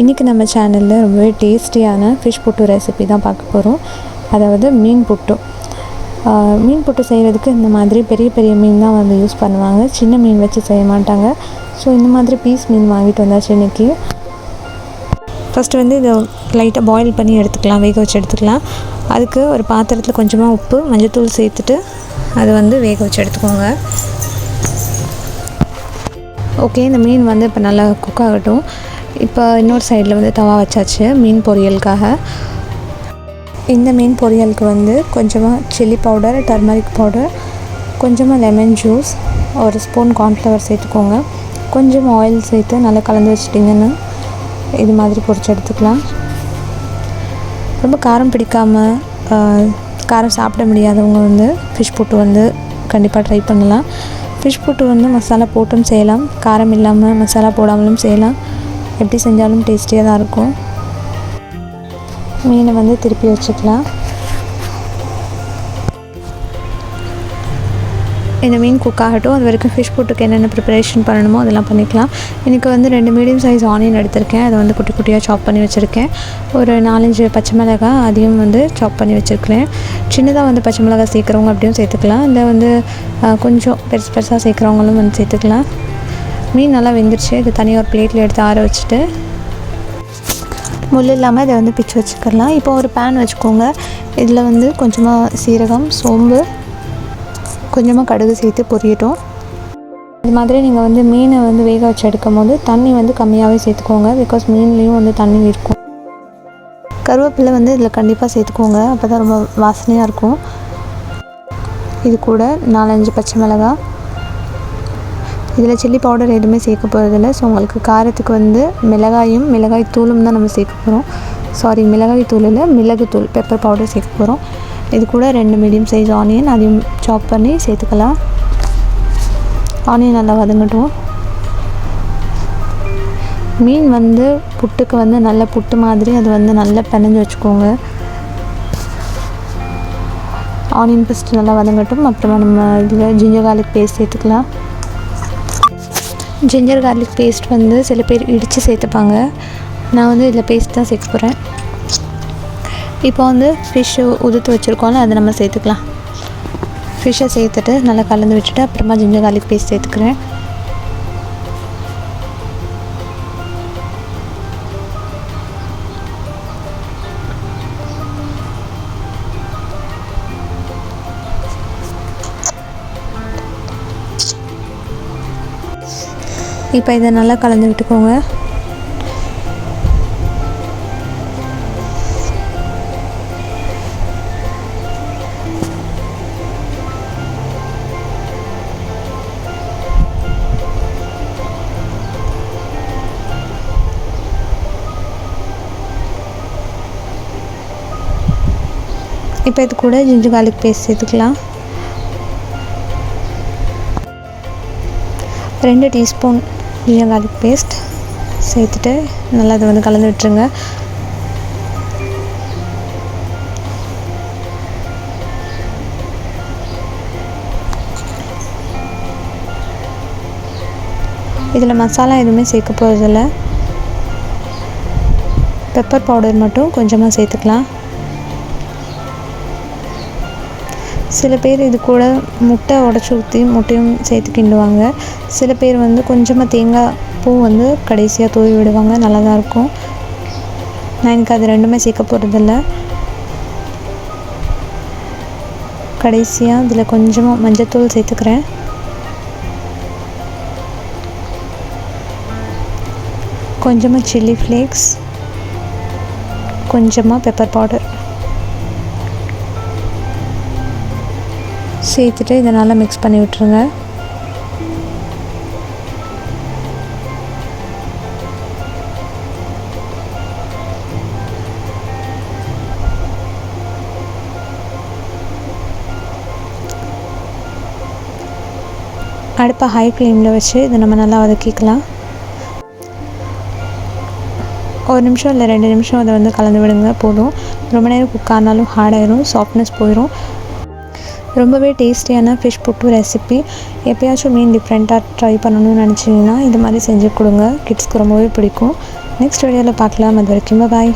இன்றைக்கி நம்ம சேனலில் ரொம்பவே டேஸ்டியான ஃபிஷ் புட்டு ரெசிபி தான் பார்க்க போகிறோம் அதாவது மீன் புட்டு. மீன் புட்டு செய்கிறதுக்கு இந்த மாதிரி பெரிய பெரிய மீன் தான் வந்து யூஸ் பண்ணுவாங்க. சின்ன மீன் வச்சு செய்ய மாட்டாங்க. ஸோ இந்த மாதிரி பீஸ் மீன் வாங்கிட்டு வந்தாச்சு இன்றைக்கி ஃபஸ்ட்டு வந்து இதை லைட்டாக பாயில் பண்ணி எடுத்துக்கலாம். வேக வச்சு எடுத்துக்கலாம். அதுக்கு ஒரு பாத்திரத்தில் கொஞ்சமாக உப்பு மஞ்சத்தூள் சேர்த்துட்டு அதை வந்து வேக வச்சு எடுத்துக்கோங்க. ஓகே இந்த மீன் வந்து இப்போ நல்லா குக் ஆகட்டும். இப்போ இன்னொரு சைடில் வந்து தவா வச்சாச்சு மீன் பொரியலுக்காக. இந்த மீன் பொரியலுக்கு வந்து கொஞ்சமாக சில்லி பவுடர் டர்மரிக் பவுடர் கொஞ்சமாக லெமன் ஜூஸ் ஒரு ஸ்பூன் கார்ன்ஃப்ளவர் சேர்த்துக்கோங்க. கொஞ்சம் ஆயில் சேர்த்து நல்லா கலந்து வச்சிட்டிங்கன்னா இது மாதிரி பொரிச்சு எடுத்துக்கலாம். ரொம்ப காரம் பிடிக்காமல் காரம் சாப்பிட முடியாதவங்க வந்து ஃபிஷ் புட்டு வந்து கண்டிப்பாக ட்ரை பண்ணலாம். ஃபிஷ் புட்டு வந்து மசாலா போட்டும் செய்யலாம். காரம் இல்லாமல் மசாலா போடாமலும் செய்யலாம். எப்படி செஞ்சாலும் டேஸ்டியாக தான் இருக்கும். மீனை வந்து திருப்பி வச்சுக்கலாம். இந்த மீன் குக் ஆகட்டும் அது வரைக்கும் ஃபிஷ் போட்டுக்கு என்னென்ன ப்ரிப்பரேஷன் பண்ணணுமோ அதெல்லாம் பண்ணிக்கலாம். எனக்கு வந்து ரெண்டு மீடியம் சைஸ் ஆனியன் எடுத்திருக்கேன். அதை வந்து குட்டி குட்டியாக சாப் பண்ணி வச்சுருக்கேன். ஒரு நாலஞ்சு பச்சை மிளகா அதையும் வந்து சாப் பண்ணி வச்சுருக்கிறேன். சின்னதாக வந்து பச்சை மிளகா சேர்க்குறவங்க அப்படியும் சேர்த்துக்கலாம். இல்லை வந்து கொஞ்சம் பெருசு பெருசாக சேர்க்குறவங்களும் வந்து சேர்த்துக்கலாம். மீன் நல்லா வெந்துருச்சு. இது தனியாக ஒரு பிளேட்டில் எடுத்து ஆற வச்சுட்டு முள் இல்லாமல் இதை வந்து பிச்சு வச்சுக்கலாம். இப்போ ஒரு பேன் வச்சுக்கோங்க. இதில் வந்து கொஞ்சமாக சீரகம் சோம்பு கொஞ்சமாக கடுகு சேர்த்து பொரியட்டும். இது மாதிரி நீங்கள் வந்து மீனை வந்து வேக வச்சு எடுக்கும் போது தண்ணி வந்து கம்மியாகவே சேர்த்துக்கோங்க. பிகாஸ் மீன்லேயும் வந்து தண்ணி இருக்கும். கருவேப்பிலை வந்து இதில் கண்டிப்பாக சேர்த்துக்கோங்க. அப்போ தான் ரொம்ப வாசனையாக இருக்கும். இது கூட நாலஞ்சு பச்சை மிளகாய் இதில் சில்லி பவுடர் எதுவுமே சேர்க்க போகிறதில்ல ஸோ உங்களுக்கு காரத்துக்கு வந்து மிளகாயும் மிளகாய் தூளும் தான் நம்ம சேர்க்க போகிறோம் சாரி மிளகாய் தூள் இல்லை மிளகுத்தூள் பெப்பர் பவுடர் சேர்க்க போகிறோம் இது கூட ரெண்டு மீடியம் சைஸ் ஆனியன் அதையும் சாப் பண்ணி சேர்த்துக்கலாம். ஆனியன் நல்லா வதங்கட்டும். மீன் வந்து புட்டுக்கு வந்து நல்ல புட்டு மாதிரி அது வந்து நல்லா பிணைஞ்சு வச்சுக்கோங்க. ஆனியன் ஃபஸ்ட்டு நல்லா வதங்கட்டும். அப்புறமா நம்ம இதில் ஜிஞ்சர் கார்லிக் பேஸ்ட் சேர்த்துக்கலாம். ஜிஞ்சர் கார்லிக் பேஸ்ட் வந்து சில பேர் இடித்து சேர்த்துப்பாங்க. நான் வந்து இதில் பேஸ்ட் தான் சேர்க்க போகிறேன் இப்போ வந்து ஃபிஷ்ஷு உதுத்து வச்சுருக்கோம்ல அதை நம்ம சேர்த்துக்கலாம். ஃபிஷ்ஷை சேர்த்துட்டு நல்லா கலந்து விட்டுட்டு அப்புறமா ஜிஞ்சர் கார்லிக் பேஸ்ட் சேர்த்துக்கிறேன். இப்போ இதை நல்லா கலந்து விட்டுக்கோங்க. இப்போ இது கூட ஜிஞ்சு garlic பேஸ்ட் சேர்த்துக்கலாம். ரெண்டு டீஸ்பூன் ஜிஞ்சர் கார்லிக் பேஸ்ட் சேர்த்துட்டு நல்லா அதை வந்து கலந்து விட்டுருங்க. இதில் மசாலா எதுவுமே சேர்க்க போகிறதில்ல பெப்பர் பவுடர் மட்டும் கொஞ்சமாக சேர்த்துக்கலாம். சில பேர் இது கூட முட்டை உடச்சி ஊற்றி முட்டையும் சேர்த்து கிண்டுவாங்க. சில பேர் வந்து கொஞ்சமாக தேங்காய் பூ வந்து கடைசியாக தூவி விடுவாங்க. நல்லா தான் இருக்கும். நான் எனக்கு அது ரெண்டுமே சேர்க்க போகிறதில்ல கடைசியாக இதில் கொஞ்சமாக மஞ்சத்தூள் சேர்த்துக்கிறேன். கொஞ்சமாக சில்லி ஃப்ளேக்ஸ் கொஞ்சமாக பெப்பர் பவுடர் சேர்த்துட்டு இதை நல்லா மிக்ஸ் பண்ணி விட்டுருங்க. அடுப்பை ஹை ஃப்ளேமில் வச்சு இதை நம்ம நல்லா வதக்கிக்கலாம். ஒரு நிமிஷம் இல்லை ரெண்டு நிமிஷம் அதை வந்து கலந்து விடுங்க போதும். ரொம்ப நேரம் குக் ஆனாலும் ஹார்ட் ஆயிரும் சாஃப்ட்னஸ் போயிடும் ரொம்பவே டேஸ்டியான ஃபிஷ் புட்டு ரெசிபி எப்பயாச்சும் மீன் டிஃப்ரெண்ட்டாக ட்ரை பண்ணணும்னு நினச்சிங்கன்னா இது மாதிரி செஞ்சு கொடுங்க. கிட்ஸ்க்கு ரொம்பவே பிடிக்கும். நெக்ஸ்ட் வீடியோவில் பார்க்கலாம். அது வரைக்கும் பாய்